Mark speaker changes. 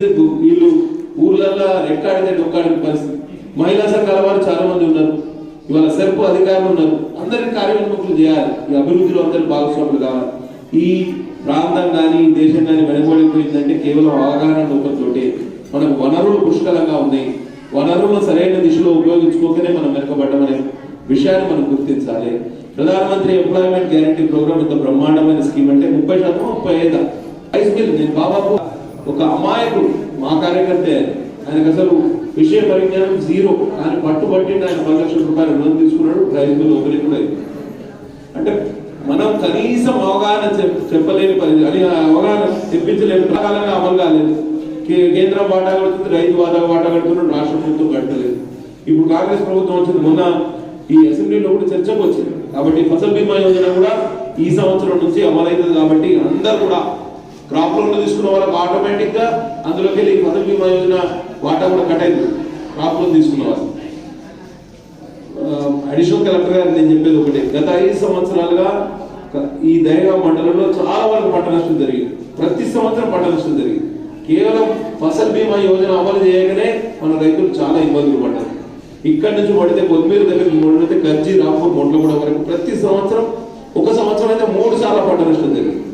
Speaker 1: వీళ్ళు ఊర్లల్లో రెక్కాడితే డొక్కాడిన పరిస్థితి మహిళా సంఘాల వారు చాలా మంది ఉన్నారు. ఇవాళ సెర్పు అధికారులు ఉన్నారు. అందరికి కార్యోన్ముఖులు చేయాలి. ఈ అభివృద్ధిలో అందరు భాగస్వాములు కావాలి. ఈ ప్రాంతం కానీ దేశం కానీ వెనకబడిపోయిందంటే కేవలం అవగాహన లోపంతోటే మనకు వనరులు పుష్కలంగా ఉన్నాయి. వనరులను సరైన దిశలో ఉపయోగించుకోకనే మనం వెనకబడ్డమనే విషయాన్ని మనం గుర్తించాలి. ప్రధానమంత్రి ఎంప్లాయ్మెంట్ గ్యారంటీ ప్రోగ్రామ్ ఇంత బ్రహ్మాండమైన స్కీమ్ అంటే ముప్పై శాతం ముప్పై ఐదు. రైస్ మిల్ నేను బాబాకు ఒక అమాయకుడు మా కార్యకర్తే ఆయనకు అసలు విషయ పరిజ్ఞానం జీరో. ఆయన పట్టుబట్టి ఆయన పది లక్షల రూపాయలు రుణం తీసుకున్నాడు రైతు మిల్ కూడా అంటే మనం కనీసం అవగాహన చెప్పలేని పరిస్థితి అని అవగాహన తెప్పించలేని ప్రకారంగా అమలు కాలేదు. కేంద్రం వాటా కడుతుంది రైతు వాటా వాటా కడుతున్నాడు రాష్ట్ర ప్రభుత్వం కట్టలేదు. ఇప్పుడు కాంగ్రెస్ ప్రభుత్వం వచ్చింది మొన్న ఈ అసెంబ్లీలో కూడా చర్చకు వచ్చింది. కాబట్టి ఫసల్ బీమా యోజన కూడా ఈ సంవత్సరం నుంచి అమలైతుంది కాబట్టి అందరు కూడా క్రాప్ లోన్లు తీసుకున్న వాళ్ళకి ఆటోమేటిక్గా అందులోకి వెళ్ళి పదవి బీమా యోజన వాటా కూడా కట్ అయింది. క్రాప్ లోన్ తీసుకున్న వాళ్ళు. Um, అడిషనల్ కలెక్టర్ గారు నేను చెప్పేది ఒకటి. గత ఐదు సంవత్సరాలుగా ఈ దైవ మండలంలో చాలా వరకు పంట నష్టం జరిగింది. ప్రతి సంవత్సరం పంట నష్టం జరిగింది. కేవలం ఫసల్ బీమా యోజన అమలు చేయగానే మన రైతులు చాలా ఇబ్బందులు పడ్డారు. ఇక్కడి నుంచి పడితే కొత్తిమీర దగ్గర పడితే గర్జి రాంపూర్ మొండ్ల కూడా వరకు ప్రతి సంవత్సరం ఒక సంవత్సరం అయితే మూడు సార్లు పంట నష్టం జరిగింది.